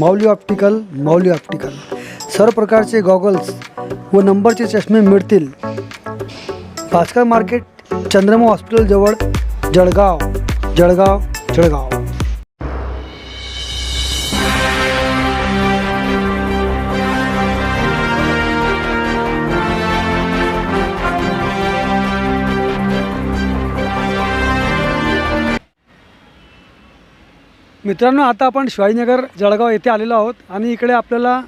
माऊली optical माऊली optical. सर्व प्रकारचे goggles व नंबरचे चष्मे मिळतील. भास्कर मार्केट चंद्रमा हॉस्पिटलजवळ जळगाव जळगाव जळगाव. मित्रांनो आता आपण शिवाजीनगर जळगाव येथे आलेलो आहोत आणि इकडे आपल्याला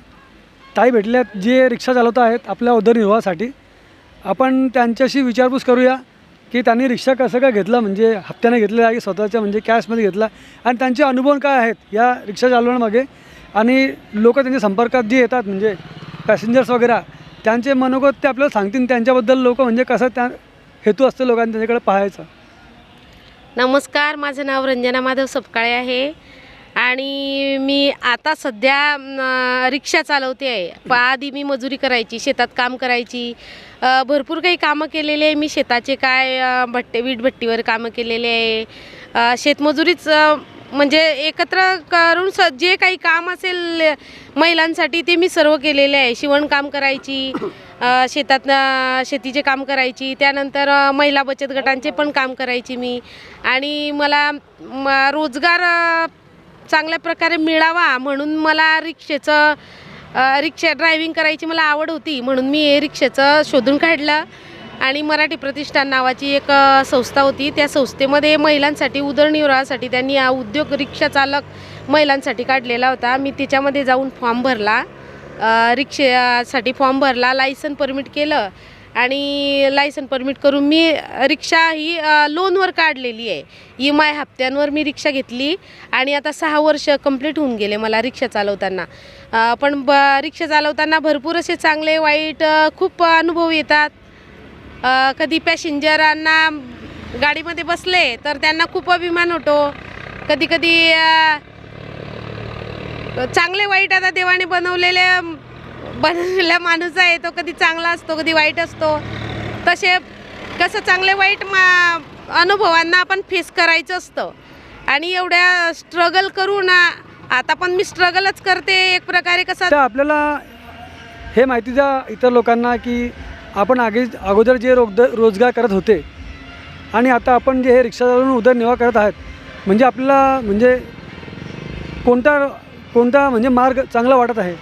ताई भेटल्यात जे रिक्षा चालवत आहेत आपल्या उदरनिर्वाहासाठी. आपण त्यांच्याशी विचारपूस करूया की त्यांनी रिक्षा कसं काय घेतला म्हणजे हप्त्याने घेतलेला आहे की स्वतःच्या म्हणजे कॅशमध्ये घेतला? आणि त्यांचे अनुभव काय आहेत या रिक्षा चालवण्यामागे? आणि लोक त्यांच्या संपर्कात जे येतात म्हणजे पॅसेंजर्स वगैरे त्यांचे मनोगत ते आपल्याला सांगतील. त्यांच्याबद्दल लोक म्हणजे कसं त्या हेतू असतो लोकांनी त्यांच्याकडे पाहायचं? नमस्कार माझं नाव रंजना माधव सपकाळे आहे. आणि मी आता सध्या रिक्षा चालवते आहे. प आधी मी मजुरी करायची शेतात काम करायची. भरपूर काही कामं केलेले आहे. मी शेताचे काय भट्टे वीटभट्टीवर कामं केलेले आहे. शेतमजुरीच म्हणजे एकत्र करून स जे काही काम असेल महिलांसाठी ते मी सर्व केलेले आहे. शिवणकाम करायची शेतात शेतीचे काम करायची. त्यानंतर महिला बचत गटांचे पण काम करायची मी. आणि मला म, रोजगार चांगल्या प्रकारे मिळावा म्हणून मला रिक्षेचं रिक्षा ड्रायव्हिंग करायची मला आवड होती म्हणून मी हे रिक्षेचं शोधून काढलं. आणि मराठी प्रतिष्ठान नावाची एक संस्था होती. त्या संस्थेमध्ये महिलांसाठी उदरनिर्वाहासाठी त्यांनी हा उद्योग रिक्षा चालक महिलांसाठी काढलेला होता. मी त्याच्यामध्ये जाऊन फॉर्म भरला. रिक्षेसाठी फॉर्म भरला लायसन परमिट केलं. आणि लायसन परमिट करून मी रिक्षा ही लोनवर काढलेली आहे. ई एम आय हप्त्यांवर मी रिक्षा घेतली आणि आता सहा वर्ष कंप्लीट होऊन गेले मला रिक्षा चालवताना. पण ब रिक्षा चालवताना भरपूर असे चांगले वाईट खूप अनुभव येतात. कधी पॅसेंजरांना गाडीमध्ये बसले तर त्यांना खूप अभिमान होतो. कधी कधी चांगले वाईट आता देवाने बनवलेले बनलेला माणूस आहे तो कधी चांगला असतो कधी वाईट असतो. तसे कसं चांगले वाईट मा अनुभवांना आपण फेस करायचं असतं. आणि एवढ्या स्ट्रगल करू ना आता पण मी स्ट्रगलच करते एक प्रकारे कसं आपल्याला हे माहिती द्या इतर लोकांना की आपण आगे अगोदर जे रोग रोजगार करत होते आणि आता आपण जे हे रिक्षा चालवून उदरनिर्वाह करत आहात म्हणजे आपल्याला म्हणजे कोणता कोणता म्हणजे मार्ग चांगला वाटत आहे?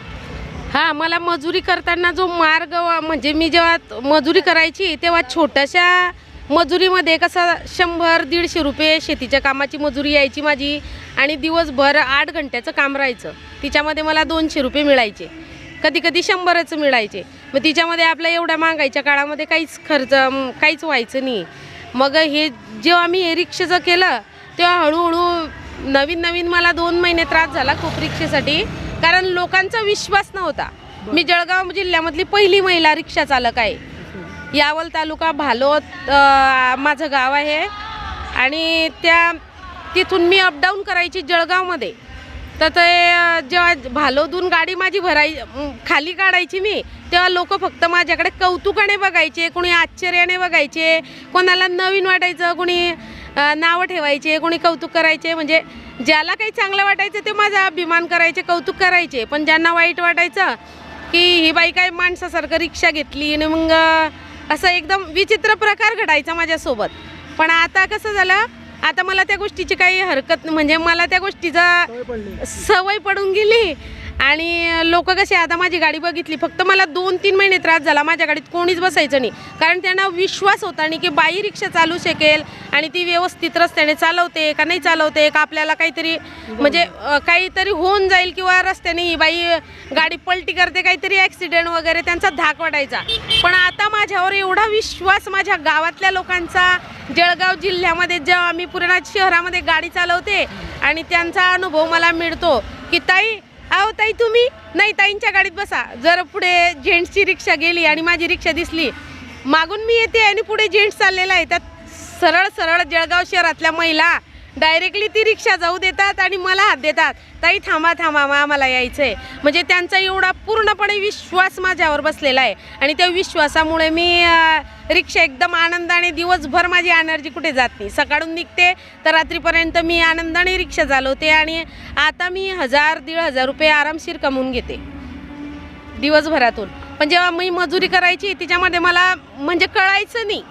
हा मला मजुरी करताना जो मार्ग म्हणजे मी जेव्हा मजुरी करायची तेव्हा छोट्याशा मजुरीमध्ये कसं शंभर दीडशे रुपये शेतीच्या कामाची मजुरी यायची माझी आणि दिवसभर आठ घंट्याचं काम राहायचं. तिच्यामध्ये मला दोनशे रुपये मिळायचे. कधी कधी शंभरच मिळायचे. मग तिच्यामध्ये आपल्या एवढ्या महागाईच्या काळामध्ये काहीच खर्च काहीच व्हायचं नाही. मग हे जेव्हा मी हे रिक्षेचं केलं तेव्हा हळूहळू नवीन नवीन मला दोन महिने त्रास झाला खूप रिक्षेसाठी. कारण लोकांचा विश्वास नव्हता. मी जळगाव जिल्ह्यामधली पहिली महिला रिक्षा चालक आहे. यावल तालुका भालोत माझं गाव आहे. आणि त्या तिथून मी अपडाऊन करायची जळगावमध्ये. तर ते जेव्हा भालोदून गाडी माझी भराय खाली काढायची मी तेव्हा लोक फक्त माझ्याकडे कौतुकाने बघायचे कोणी आश्चर्याने बघायचे कोणाला नवीन वाटायचं कोणी नावं ठेवायचे कोणी कौतुक करायचे. म्हणजे ज्याला काही चांगलं वाटायचं ते माझा अभिमान करायचे कौतुक करायचे. पण ज्यांना वाईट वाटायचं की ही बाई काय माणसासारखं रिक्षा घेतली आणि मग असं एकदम विचित्र प्रकार घडायचा माझ्यासोबत. पण आता कसं झालं आता मला त्या गोष्टीची काही हरकत म्हणजे मला त्या गोष्टीचा सवय पडून गेली. आणि लोक कसे आता माझी गाडी बघितली फक्त मला दोन तीन महिने त्रास झाला माझ्या गाडीत कोणीच बसायचं नाही. कारण त्यांना विश्वास होता नाही की बाई रिक्षा चालू शकेल आणि ती व्यवस्थित रस्त्याने चालवते का नाही चालवते का आपल्याला काहीतरी म्हणजे काहीतरी होऊन जाईल किंवा रस्त्याने ही बाई गाडी पलटी करते काहीतरी ॲक्सिडेंट वगैरे त्यांचा धाक वाटायचा. पण आता माझ्यावर एवढा विश्वास माझ्या गावातल्या लोकांचा जळगाव जिल्ह्यामध्ये जेव्हा मी पूर्ण शहरामध्ये गाडी चालवते आणि त्यांचा अनुभव मला मिळतो की ताई अहो ताई तुम्ही? नाही ताईंच्या गाडीत बसा. जर पुढे जेंट्सची रिक्षा गेली आणि माझी रिक्षा दिसली मागून मी येते आणि पुढे जेंट्स चाललेला आहे. त्यात सरळ सरळ जळगाव शहरातल्या महिला डायरेक्टली ती रिक्षा जाऊ देतात आणि मला हात देतात. ताई थांबा थांबा मग आम्हाला यायचं आहे म्हणजे त्यांचा एवढा पूर्णपणे विश्वास माझ्यावर बसलेला आहे. आणि त्या विश्वासामुळे मी रिक्षा एकदम आनंदाने दिवसभर माझी एनर्जी कुठे जात नाही. सकाळून निघते तर रात्रीपर्यंत मी आनंदाने रिक्षा चालवते आणि आता मी हजार दीड हजार रुपये आरामशीर कमवून घेते. दिवसभरातून. पण जेव्हा मी मजुरी करायची तिच्यामध्ये मला म्हणजे कळायचं नाही.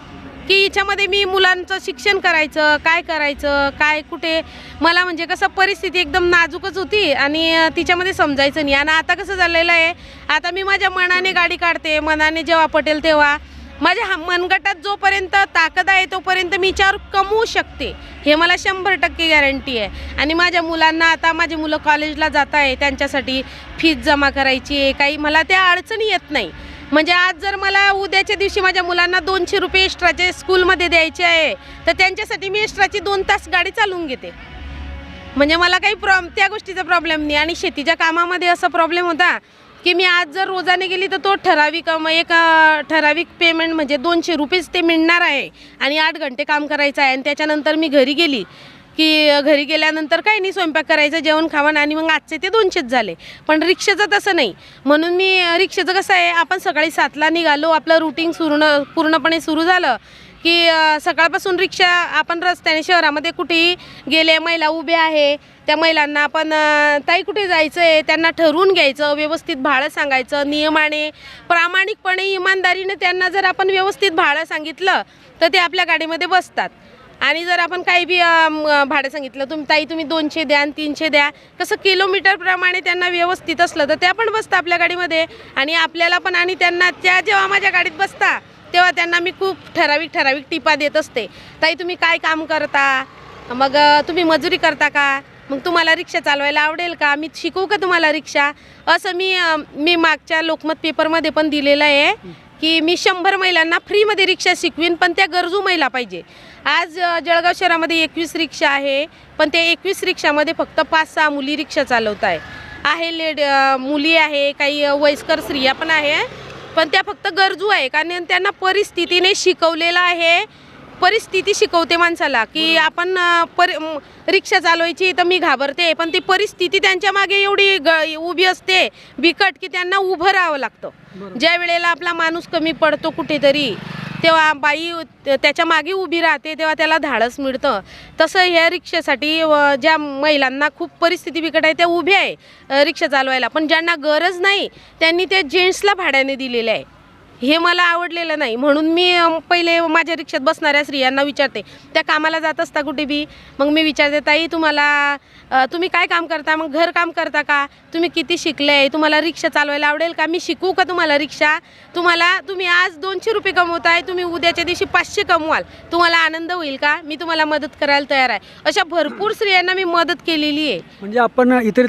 की हिच्यामध्ये मी मुलांचं शिक्षण करायचं काय करायचं काय कुठे मला म्हणजे कसं परिस्थिती एकदम नाजूकच होती आणि तिच्यामध्ये समजायचं नाही. आणि आता कसं झालेलं आहे आता मी माझ्या मनाने गाडी काढते मनाने जेव्हा पटेल तेव्हा. माझ्या हा मनगटात जोपर्यंत ताकद आहे तोपर्यंत मी चार कमवू शकते. हे मला शंभर टक्के गॅरंटी आहे. आणि माझ्या मुलांना आता माझे मुलं कॉलेजला जात आहे त्यांच्यासाठी फीज जमा करायची आहे काही मला त्या अडचणी येत नाही. म्हणजे आज जर मला उद्याच्या दिवशी माझ्या मुलांना दोनशे रुपये एक्स्ट्राचे स्कूलमध्ये द्यायचे आहे तर त्यांच्यासाठी मी एक्स्ट्राची दोन तास गाडी चालवून घेते. म्हणजे मला काही प्रॉ त्या गोष्टीचा प्रॉब्लेम नाही. आणि शेतीच्या कामामध्ये असा प्रॉब्लेम होता की मी आज जर रोजाने गेली तर तो ठराविक एक ठराविक पेमेंट म्हणजे दोनशे रुपयेच ते मिळणार आहे. आणि आठ घंटे काम करायचं आहे. आणि त्याच्यानंतर मी घरी गेली की घरी गेल्यानंतर काही नाही स्वयंपाक करायचं जेवण खावण आणि मग आजचे ते दोनशेच झाले. पण रिक्षेचं तसं नाही. म्हणून मी रिक्षेचं कसं आहे आपण सकाळी सातला निघालो आपलं रुटीन सुरू पूर्णपणे सुरू झालं की सकाळपासून रिक्षा आपण रस्त्याने शहरामध्ये कुठेही गेले महिला उभ्या आहे त्या महिलांना आपण ताई कुठे जायचं आहे त्यांना ठरवून घ्यायचं व्यवस्थित भाडं सांगायचं नियमाने प्रामाणिकपणे इमानदारीने त्यांना जर आपण व्यवस्थित भाडं सांगितलं तर ते आपल्या गाडीमध्ये बसतात. आणि जर आपण काही बी भाडं सांगितलं तुम्ही ताई तुम्ही दोनशे द्या आणि तीनशे द्या कसं किलोमीटरप्रमाणे त्यांना व्यवस्थित असलं तर त्या पण बसतात आपल्या गाडीमध्ये. आणि आपल्याला पण आणि त्यांना त्या जेव्हा माझ्या गाडीत बसता तेव्हा त्यांना मी खूप ठराविक ठराविक टिपा देत असते. ताई तुम्ही काय काम करता? मग तुम्ही मजुरी करता का? मग तुम्हाला रिक्षा चालवायला आवडेल का? मी शिकवू का तुम्हाला रिक्षा? असं मी मी मागच्या लोकमत पेपरमध्ये पण दिलेलं आहे. की मी शंभर महिलांना फ्रीमध्ये रिक्षा शिकवीन पण त्या गरजू महिला पाहिजे. आज जळगाव शहरामध्ये एकवीस रिक्षा आहे पण त्या एकवीस रिक्षामध्ये फक्त पाच सहा मुली रिक्षा चालवत आहे आहे लेड मुली आहे काही वयस्कर स्त्रिया पण आहे पण त्या फक्त गरजू आहे कारण त्यांना परिस्थितीने शिकवलेलं आहे. परिस्थिती शिकवते माणसाला की आपण पर रिक्षा चालवायची तर मी घाबरते पण ती परिस्थिती त्यांच्या मागे एवढी ग उभी असते बिकट की त्यांना उभं राहावं लागतं. ज्या वेळेला आपला माणूस कमी पडतो कुठेतरी तेव्हा बाई त- त्याच्यामागे उभी राहते तेव्हा त्याला धाडस मिळतं. तसं ह्या रिक्षासाठी ज्या महिलांना खूप परिस्थिती बिकट आहे त्या उभ्या आहे रिक्षा चालवायला. पण ज्यांना गरज नाही त्यांनी त्या जेंट्सला भाड्याने दिलेलं आहे. हे मला आवडलेलं नाही. म्हणून मी पहिले माझ्या रिक्षात बसणाऱ्या स्त्रियांना विचारते त्या कामाला जात असता कुठे बी? मग मी विचारते ताई तुम्हाला तुम्ही काय काम करता? मग घर काम करता का? तुम्ही किती शिकले? आहे तुम्हाला रिक्षा चालवायला आवडेल का? मी शिकू का तुम्हाला रिक्षा? तुम्हाला तुम्ही आज दोनशे रुपये कमवताय तुम्ही उद्याच्या दिवशी पाचशे कमवाल. तुम्हाला आनंद होईल का? मी तुम्हाला मदत करायला तयार आहे. अशा भरपूर स्त्रियांना मी मदत केलेली आहे. म्हणजे आपण इतर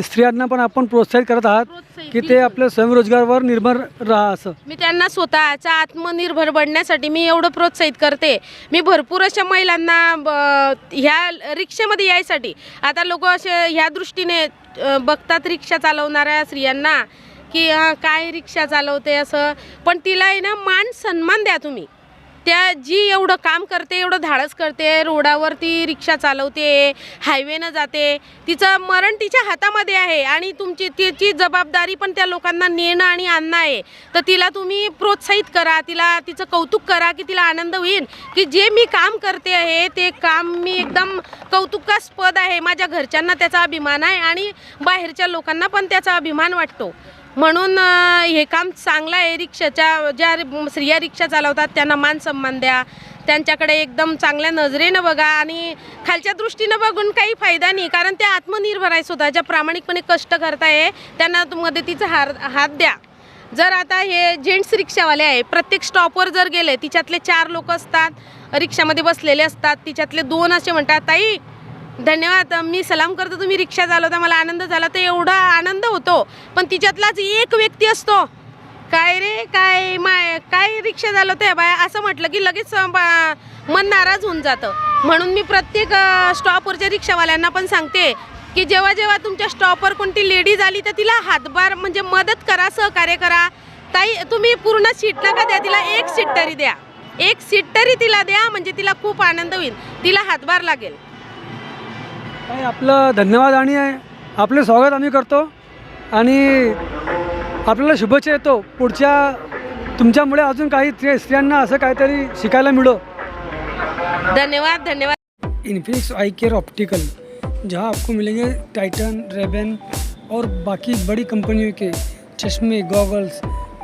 स्त्रियांना पण आपण प्रोत्साहित करत आहात. की ते आपल्या स्वयंरोजगारावर निर्भर राहा असं. मी त्यांना स्वतःचा आत्मनिर्भर बनण्यासाठी मी एवढं प्रोत्साहित करते. मी भरपूर अशा महिलांना ब- ह्या रिक्षेमध्ये यायसाठी. आता लोक असे ह्या दृष्टीने अ, बघतात रिक्षा चालवणाऱ्या स्त्रियांना की काय रिक्षा चालवते असं? पण तिला आहे ना मान सन्मान द्या तुम्ही. त्या जी एवढं काम करते एवढं धाडस करते रोडावरती रिक्षा चालवते हायवेनं जाते तिचं मरण तिच्या हातामध्ये आहे आणि तुमची तिची जबाबदारी पण त्या लोकांना नेणं आणि आणणं आहे. तर तिला तुम्ही प्रोत्साहित करा तिला तिचं कौतुक करा की तिला आनंद होईल की जे मी काम करते आहे ते काम मी एकदम कौतुकास्पद आहे. माझ्या घरच्यांना त्याचा अभिमान आहे आणि बाहेरच्या लोकांना पण त्याचा अभिमान वाटतो. म्हणून हे काम चांगलं आहे. रिक्षाच्या ज्या स्त्रिया रिक्षा चालवतात त्यांना मान सन्मान द्या. त्यांच्याकडे एकदम चांगल्या नजरेनं बघा आणि खालच्या दृष्टीनं बघून काही फायदा नाही. कारण त्या आत्मनिर्भर आहे स्वतःच्या प्रामाणिकपणे कष्ट करताय त्यांना मदतीचा हार हात द्या. जर आता हे जेंट्स रिक्षावाले आहे प्रत्येक स्टॉपवर जर गेले तिच्यातले चार लोक असतात रिक्षामध्ये बसलेले असतात तिच्यातले दोन असे म्हणतात ताई धन्यवाद. मी सलाम करतो. तुम्ही रिक्षा चालवता मला आनंद झाला. तर एवढा आनंद होतो. पण तिच्यातलाच एक व्यक्ती असतो. काय रे? काय माय काय रिक्षा चालवते बाया? असं म्हटलं की लगेच मन नाराज होऊन जातं. म्हणून मी प्रत्येक स्टॉपवरच्या रिक्षावाल्यांना पण सांगते की जेव्हा जेव्हा तुमच्या स्टॉपवर कोणती लेडीज आली तर तिला हातभार म्हणजे मदत करा सहकार्य करा. ताई तुम्ही पूर्ण सीट नका द्या तिला एक सीट तरी द्या. एक सीट तरी तिला द्या म्हणजे तिला खूप आनंद होईल. तिला हातभार लागेल. काय आपलं धन्यवाद आणि आपले स्वागत आम्ही करतो. आणि आपल्याला शुभेच्छा येतो. पुढच्या तुमच्यामुळे अजून काही स्त्री- स्त्रियांना असं काहीतरी शिकायला मिळो. धन्यवाद धन्यवाद. इन्फिनिक्स आई केयर ऑप्टिकल जहाँ आपको मिलेंगे टाइटन रेबन और बाकी बड़ी कंपनियों के चश्मे गॉगल्स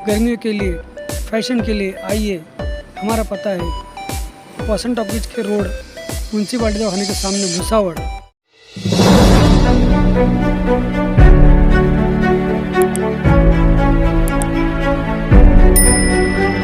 गर्मियों के लिए फैशन के लिए। आइए हमारा पता है पसंद टॉकीज के रोड म्यूनसिपाल्टी दवाखाने के सामने भुसावड़ Thank you.